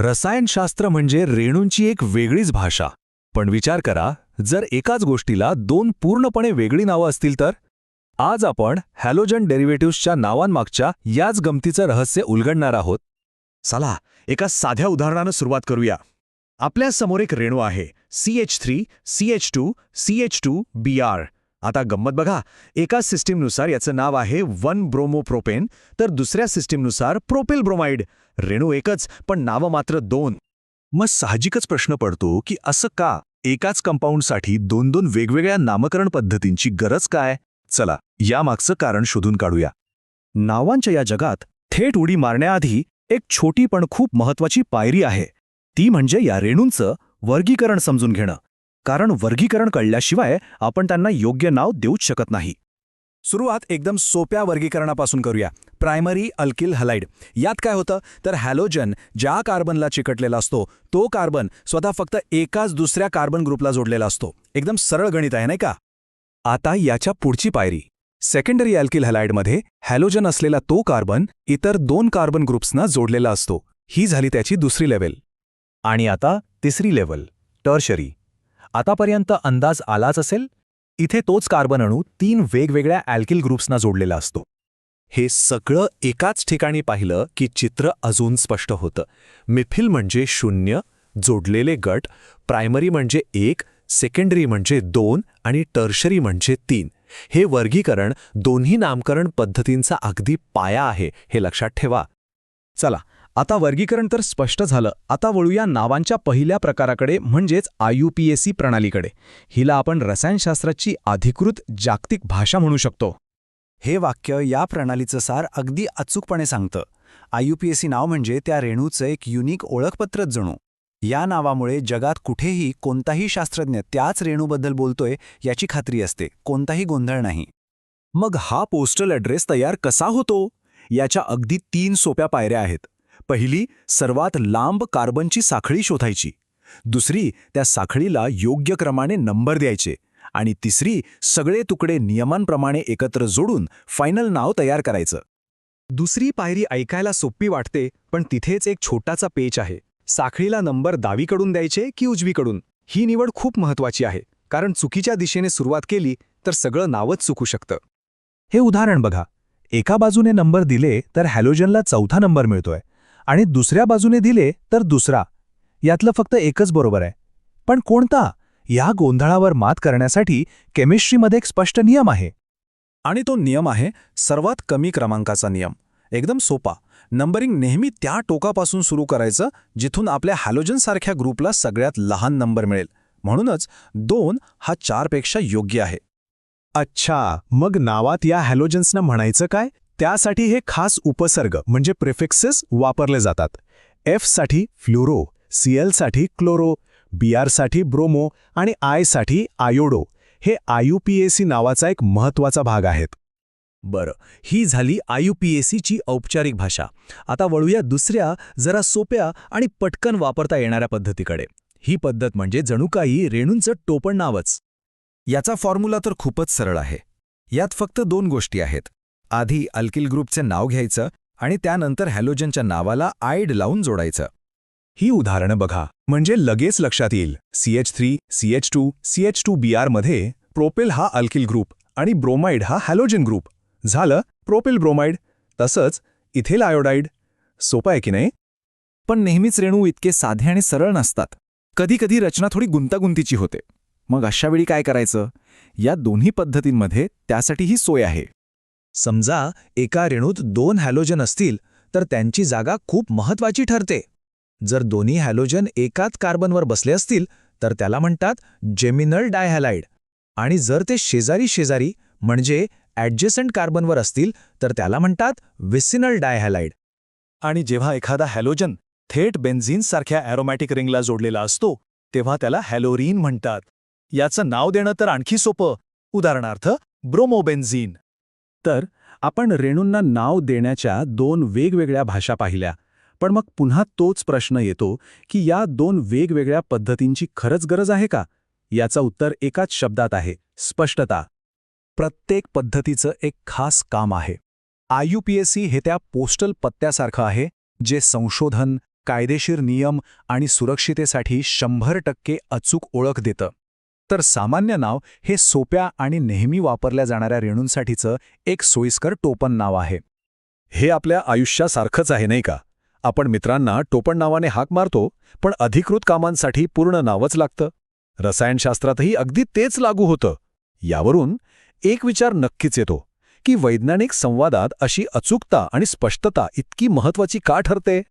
रसायनशास्त्र म्हणजे रेणूंची एक वेगळीच भाषा. पण विचार करा जर एकाच गोष्टीला दोन पूर्णपणे वेगळी नावं असतील तर? आज आपण हॅलोजन डेरिव्हेटिव्हच्या नावांमागच्या याच गमतीचं रहस्य उलगडणार आहोत. चला एका साध्या उदाहरणानं सुरुवात करूया. आपल्यासमोर एक रेणू आहे C H three C H two C H two B R आता गंमत बघा एका सिस्टीमनुसार याचं नाव आहे वन ब्रोमोप्रोपेन तर दुसऱ्या सिस्टीमनुसार प्रोपेल ब्रोमाइड रेणू एकच पण नावं मात्र दोन. मग साहजिकच प्रश्न पडतो की असं का एकाच कंपाऊंडसाठी दोन दोन वेगवेगळ्या नामकरण पद्धतींची गरज काय? चला यामागचं कारण शोधून काढूया. नावांच्या या जगात थेट उडी मारण्याआधी एक छोटी पण खूप महत्वाची पायरी आहे. ती म्हणजे या रेणूंचं वर्गीकरण समजून घेणं. कारण वर्गीकरण कळल्याशिवाय आपण त्यांना योग्य नाव देऊच शकत नाही. सुरुवात एकदम सोप्या वर्गीकरणापासून करूया. Primary alkyl halide. यात काय होतं? तर हॅलोजन ज्या कार्बनला चिकटलेला असतो तो कार्बन स्वतः फक्त एकाच दुसऱ्या कार्बन ग्रुपला जोडलेला असतो. एकदम सरळ गणित आहे नाही का? आता याच्या पुढची पायरी. सेकंडरी अल्किल हलाइडमध्ये हॅलोजन असलेला तो कार्बन इतर दोन कार्बन ग्रुप्सना जोडलेला असतो. ही झाली त्याची दुसरी लेवल आणि आता तिसरी लेवल टर्शरी. आतापर्यंत अंदाज आलाच असेल? इथे तोच कार्बन अणू तीन वेगवेगळ्या अल्किल ग्रुप्सना जोडलेला असतो. हे सगळं एकाच ठिकाणी पाहिलं की चित्र अजून स्पष्ट होतं. मिथिल म्हणजे शून्य जोडलेले गट प्रायमरी म्हणजे एक सेकंडरी म्हणजे दोन आणि टर्शरी म्हणजे तीन. हे वर्गीकरण दोन्ही नामकरण पद्धतींचा अगदी पाया आहे हे लक्षात ठेवा. चला आता वर्गीकरण तर स्पष्ट झालं. आता वळूया नावांच्या पहिल्या प्रकाराकडे म्हणजेच आयुपीएसी प्रणालीकडे. हिला आपण रसायनशास्त्राची अधिकृत जागतिक भाषा म्हणू शकतो. हे वाक्य या प्रणालीचं सार अगदी अचूकपणे सांगतं. आयुपीएसी नाव म्हणजे त्या रेणूचं एक युनिक ओळखपत्रच जणू. या नावामुळे जगात कुठेही कोणताही शास्त्रज्ञ त्याच रेणूबद्दल बोलतोय याची खात्री असते. कोणताही गोंधळ नाही. मग हा पोस्टल ॲड्रेस तयार कसा होतो? याच्या अगदी तीन सोप्या पायऱ्या आहेत. पहिली सर्वात लांब कार्बनची साखळी शोधायची. दुसरी त्या साखळीला योग्य क्रमाने नंबर द्यायचे. आणि तिसरी सगळे तुकडे नियमांप्रमाणे एकत्र जोडून फायनल नाव तयार करायचं. दुसरी पायरी ऐकायला सोपी वाटते पण तिथेच एक छोटासा पेच आहे. साखळीला नंबर डावीकडून द्यायचे की उजवीकडून? ही निवड खूप महत्वाची आहे कारण चुकीच्या दिशेने सुरुवात केली तर सगळं नावच चुकू शकतं. हे उदाहरण बघा. एका बाजूने नंबर दिले तर हॅलोजनला चौथा नंबर मिळतोय. आणि दुसऱ्या बाजूने दिले तर दुसरा. यातलं फक्त एकच बरोबर आहे. पण कोणता? या गोंधळावर मात करण्यासाठी केमिस्ट्रीमध्ये एक स्पष्ट नियम आहे. आणि तो नियम आहे सर्वात कमी क्रमांकाचा नियम. एकदम सोपा. नंबरिंग नेहमी त्या टोकापासून सुरू करायचं जिथून आपल्या हॅलोजनसारख्या ग्रुपला सगळ्यात लहान नंबर मिळेल. म्हणूनच दोन हा चारपेक्षा योग्य आहे. अच्छा मग नावात या हॅलोजन्सना म्हणायचं काय? त्यासाठी हे खास उपसर्ग म्हणजे प्रिफिक्सेस वापरले जातात. एफसाठी फ्लुरो सीएलसाठी क्लोरो बीआरसाठी ब्रोमो आणि आयसाठी आयोडो. हे आयुपीएसी नावाचा एक महत्त्वाचा भाग आहेत. बरं ही झाली आयुपीएसीची औपचारिक भाषा. आता वळूया दुसऱ्या जरा सोप्या आणि पटकन वापरता येणाऱ्या पद्धतीकडे. ही पद्धत म्हणजे जणू काही रेणूंचं टोपण नावच. याचा फॉर्म्युला तर खूपच सरळ आहे. यात फक्त दोन गोष्टी आहेत. आधी अल्किल ग्रुपचे नाव घ्यायचं आणि त्यानंतर हॅलोजनच्या नावाला आयड लावून जोडायचं. ही उदाहरणं बघा. म्हणजे लगेच लक्षात येईल. CH three CH two CH two B आरमध्ये प्रोपेल हा अल्किल ग्रुप आणि ब्रोमाइड हा हॅलोजन ग्रुप. झालं? Propyl bromide. तसंच इथेल आयोडाईड सोपं आहे की नाही? पण नेहमीच रेणू इतके साधे आणि सरळ नसतात. कधीकधी रचना थोडी गुंतागुंतीची होते. मग अशावेळी काय करायचं? या दोन्ही पद्धतींमध्ये त्यासाठीही सोय आहे. समजा एका रेणूत दोन हॅलोजन असतील तर त्यांची जागा खूप महत्वाची ठरते. जर दोन्ही हॅलोजन एकाच कार्बनवर बसले असतील तर त्याला म्हणतात जेमिनल डायहॅलाइड आणि जर ते शेजारी शेजारी म्हणजे ॲडजेसंट कार्बनवर असतील तर त्याला म्हणतात विसिनल डायहॅलाइड आणि जेव्हा एखादा हॅलोजन थेट बेन्झिनसारख्या ॲरोमॅटिक रिंगला जोडलेला असतो तेव्हा त्याला हॅलोरीन म्हणतात. याचं नाव देणं तर आणखी सोपं. उदाहरणार्थ ब्रोमोबेन्झीन तर आपण रेणूंना नाव देण्याच्या दोन वेगवेगळ्या भाषा पाहिल्या. पण मग पुन्हा तोच प्रश्न येतो की या दोन वेगवेगळ्या पद्धतींची खरंच गरज आहे का? याचं उत्तर एकाच शब्दात आहे स्पष्टता. प्रत्येक पद्धतीचं एक खास काम आहे. आयुपीएससी हे त्या पोस्टल पत्त्यासारखं आहे जे संशोधन कायदेशीर नियम आणि सुरक्षितेसाठी शंभर टक्के अचूक ओळख देतं. तर सामान्य नाव हे सोप्या आणि नेहमी वापरल्या जाणाऱ्या रेणूंसाठीचं एक सोयीस्कर टोपण नाव आहे. हे आपल्या आयुष्यासारखंच आहे नाही का? आपण मित्रांना टोपण नावाने हाक मारतो पण अधिकृत कामांसाठी पूर्ण नावच लागतं. रसायनशास्त्रातही अगदी तेच लागू होतं. यावरून एक विचार नक्कीच येतो की वैज्ञानिक संवादात अशी अचूकता आणि स्पष्टता इतकी महत्वाची का ठरते?